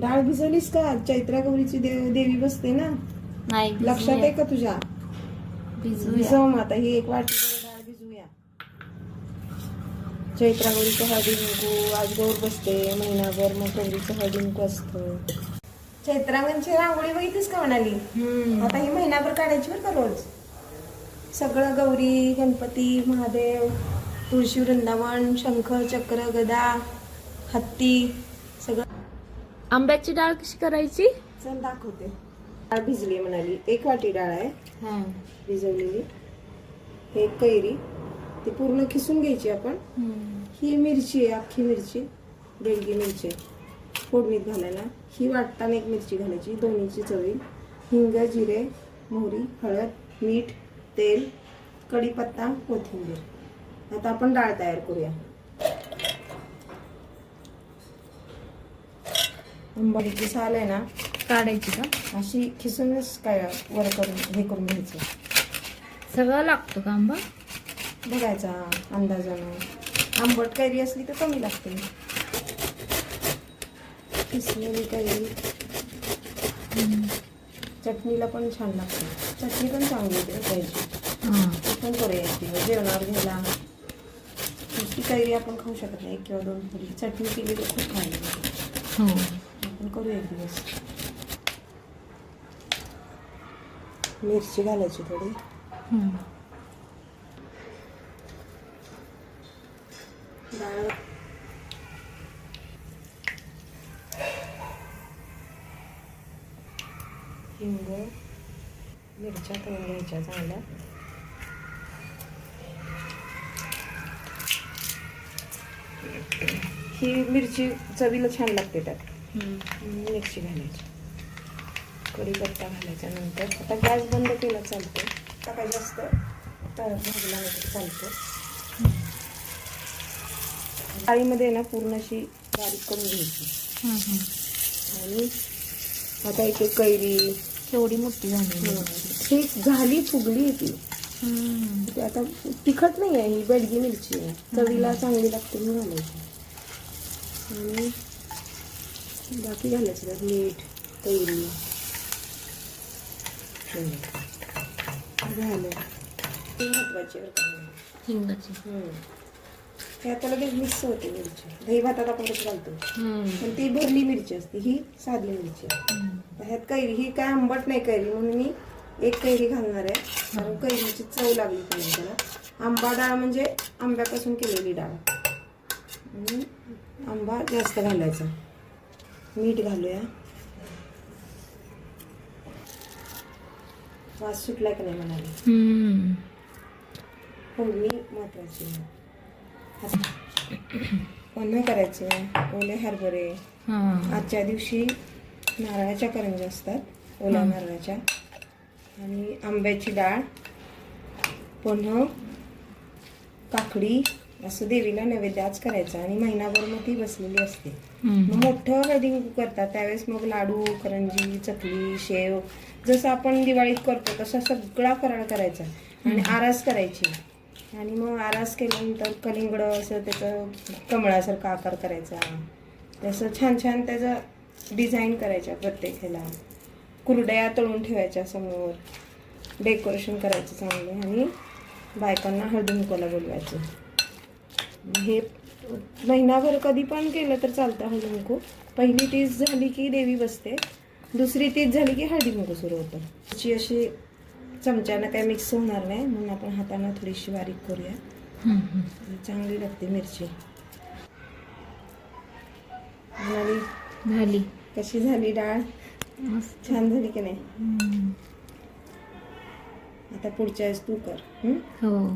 डाळ भिजवलीस का? चैत्रा गौरीची देव देवी बसते ना? नाही लक्षात आहे का तुझ्या? भिजव मग आता ही एक वाटी डाळ भिजूया. चैत्रा गौरीचं हळदी कुंकू आज गौर बसते महिनाभर मग गौरीचं हळदी कुंकू असतं. चैत्रांगणची रांगोळी बघितलीस का म्हणाली. आता ही महिनाभर काढायची बरं का रोज? सगळं गौरी गणपती महादेव तुळशी वृंदावन शंख चक्र गदा हत्ती आंब्याची डाळ कशी करायची? चल दाखवते. डाळ भिजली म्हणाली. एक वाटी डाळ आहे. हा. भिजवलेली. हे कैरी. ती पूर्ण खिसून घ्यायची आपण. ही मिरची आहे अख्खी मिरची. बेडगी मिरची आहे. फोडणीत घालायला. ही वाटताना एक मिरची घालायची. दोन्हीची चवी. हिंग जिरे मोहरी हळद मीठ तेल कढीपत्ता कोथिंबीर. आता आपण डाळ तयार करूया. आंबाडीची साल आहे ना काढायची का? अशी खिसूनच काय वर करून हे करून घ्यायचं. सगळं लागतो का आंबा? बघायचा अंदाजानं. आंबट कैरी असली तर कमी लागते. किसलेली कैरी. चटणीला पण छान लागते. चटणी पण चांगली होते कैरीची हा. ती पण करूया जेवणावर घ्यायला. नुसती कैरी आपण खाऊ शकत नाही एक किंवा दोन पुरी. चटणी केली तर खूप खायला हो. आपण एक दिवस. मिरची घालायची थोडी. डाळ हिंग मिरच्या तळून घ्यायच्या चांगल्या. ही मिरची चवीला छान लागते त्यात. मिरची घालायची. कढीपत्ता घालायचा नंतर. आता गॅस बंद केला चालतो आता काही जास्त भाजला नाही तर चालतो डाळीमध्ये ना पूर्ण अशी बारीक करून घ्यायची. हम्म, हम्म. आणि आता इथे कैरी. केवढी मोठी झाली. ही झाली फुगली ती. हम्म. ती आता तिखट नाही आहे ही बेडगी मिरची आहे. चवीला चांगली लागते म्हणून घालायची. आणि बाकी घालायचं त्यात मीठ कैरी हम्म. झालं ते महत्त्वाचे. हिंगाची. हे आता लगेच मिक्स होते मिरची दही भातात आपण कसं घालतो. पण ती भरली मिरची असते ही साधी मिरची. ह्यात कैरी ही काय आंबट नाही कैरी म्हणून मी एक कैरी घालणार आहे कारण कैरीची चव लागली पाहिजे त्याला आंबा डाळ म्हणजे आंब्यापासून केलेली डाळ आंबा जास्त घालायचा मीठ घालूया. वास सुटला की नाही म्हणाले. फोडणी महत्वाची आहे. पुन्हा करायचे ओले हरभरे. आजच्या दिवशी नारळाच्या करंज्या असतात. ओल्या. नारळाच्या. आणि आंब्याची डाळ पुन्हा काकडी. असं देवीला नैवेद्य आज करायचा आणि महिनाभर मग ती बसलेली असते. मोठं हळदी कुंकू करतात. त्यावेळेस मग लाडू करंजी चकली शेव जसं आपण दिवाळीत करतो तसा सगळा फराळ करायचा आणि आरास करायची. आणि मग आरास केल्यानंतर कलिंगड असं त्याचं कमळासारखा आकार करायचा. तसं छान छान त्याचं डिझाईन करायच्या प्रत्येक ह्याला कुरडया तळून ठेवायच्या समोर. डेकोरेशन करायचं चांगले आणि बायकांना हळदी कुंकवाला बोलवायचं. हे महिनाभर कधी पण केलं तर चालतं हळदी कुंकू पहिली तीज झाली की देवी बसते. दुसरी तीज झाली की हळदी कुंकू सुरू होतं. त्याची अशी चमच्यानं काही मिक्स होणार नाही. म्हणून आपण हातानं थोडीशी बारीक करूया. चांगली लागते मिरची. झाली? कशी झाली डाळ? छान झाली की नाही. आता पुढच्या वेळेस तू कर? हो.